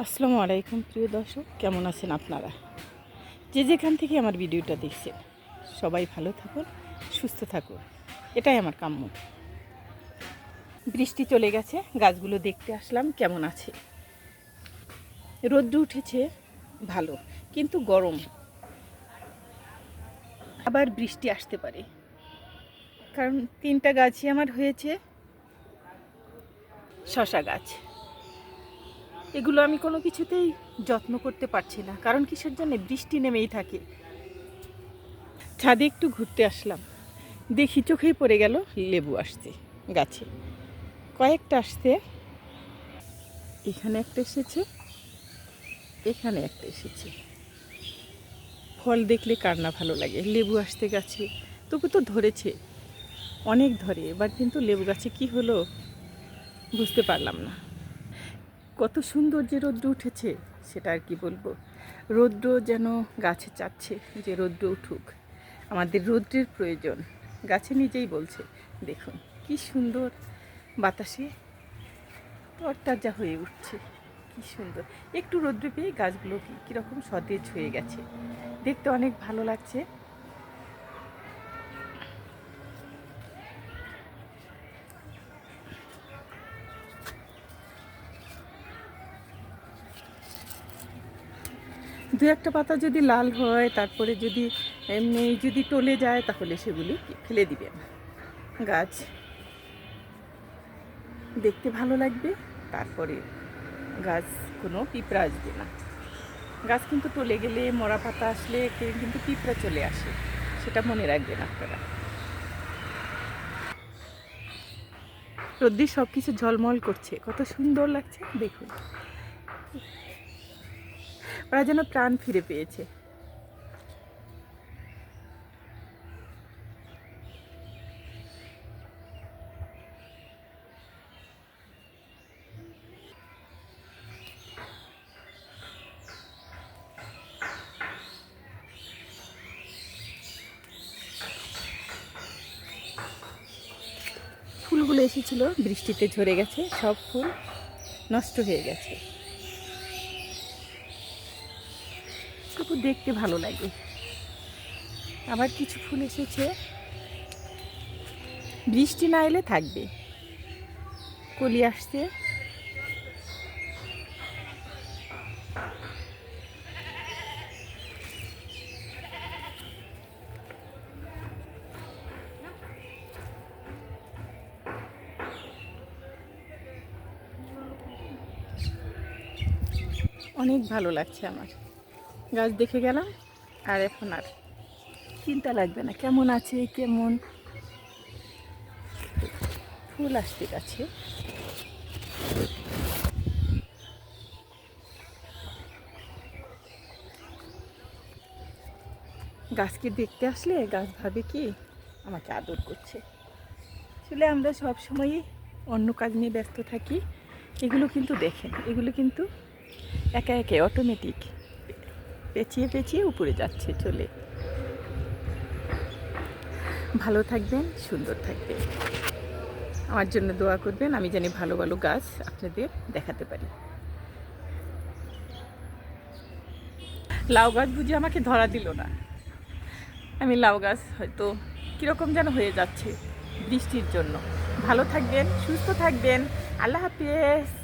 আসসালামু আলাইকুম, প্রিয় দর্শক। কেমন আছেন আপনারা? যে যেখান থেকে আমার ভিডিওটা দেখছেন, সবাই ভালো থাকুন, সুস্থ থাকুন। এটাই আমার কাম্য। বৃষ্টি চলে গেছে, গাছগুলো দেখতে আসলাম, কেমন আছে? রোদ্র উঠেছে, ভালো, কিন্তু গরম। আবার বৃষ্টি আসতে পারে। কারণ তিনটা গাছই আমার হয়েছে, শশা গাছ। এগুলো আমি কোনো কিছুতেই যত্ন করতে পারছি না, কারণ কিসের জন্য? বৃষ্টি নেমেই থাকে। ছাদে একটু ঘুরতে আসলাম। দেখি চোখেই পড়ে গেল লেবু আসছে গাছে। কয়েকটা আসতে এখানে একটা এসেছে, এখানে একটা এসেছে। ফল দেখলে কার না ভালো লাগে? লেবু আসতে গাছে। তবু তো ধরেছে, অনেক ধরে। এবার কিন্তু লেবু গাছে কি হলো বুঝতে পারলাম না। কত সুন্দর যে রৌদ্র উঠেছে, সেটা আর কি বলব। রৌদ্র যেন গাছে চাচ্ছে যে রৌদ্র উঠুক। আমাদের রৌদ্রের প্রয়োজন। গাছে নিজেই বলছে, দেখুন, কি সুন্দর বাতাসে তরতাজা হয়ে উঠছে। কি সুন্দর। একটু রৌদ্র পেয়ে গাছগুলো কীরকম সতেজ হয়ে গেছে। দেখতে অনেক ভালো লাগছে। দু একটা পাতা যদি লাল হয়, তারপরে যদি এমনি যদি টলে যায়, তাহলে সেগুলি ফেলে দিবেন গাছ দেখতে ভালো লাগবে, তারপরে গাছ কোনো পিঁপড়া আসবে না। গাছ কিন্তু টলে গেলে মরা পাতা আসলে কিন্তু পিঁপড়া চলে আসে, সেটা মনে রাখবেন আপনারা। রোদ্দি সব কিছু ঝলমল করছে, কত সুন্দর লাগছে, দেখুন। ওরা যেন প্রাণ ফিরে পেয়েছে। ফুলগুলো এসেছিল, বৃষ্টিতে ঝরে গেছে, সব ফুল নষ্ট হয়ে গেছে। তবু দেখতে ভালো লাগে। আবার কিছু ফুল এসেছে। বৃষ্টি না এলে থাকবে। কলি আসছে। অনেক ভালো লাগছে আমার। গাছ দেখে গেলাম, আর এখন আর চিন্তা লাগবে না, কেমন আছে, কেমন? ফুল আসতে গাছে। গাছকে দেখতে আসলে গাছ ভাবে কি আমাকে আদর করছে। আসলে আমরা সব সময়ই অন্য কাজ নিয়ে ব্যস্ত থাকি, এগুলো কিন্তু দেখেন, এগুলো কিন্তু একা একে অটোমেটিক পেঁচিয়ে পেঁচিয়ে উপরে যাচ্ছে চলে। ভালো থাকবেন, সুন্দর থাকবেন। আমার জন্য দোয়া করবেন, আমি জানি ভালো ভালো গাছ আপনাদের দেখাতে পারি। লাউ গাছ বুঝে আমাকে ধরা দিল না। আমি লাউ গাছ হয়তো কীরকম যেন হয়ে যাচ্ছে বৃষ্টির জন্য। ভালো থাকবেন, সুস্থ থাকবেন, আল্লাহ হাফিজ।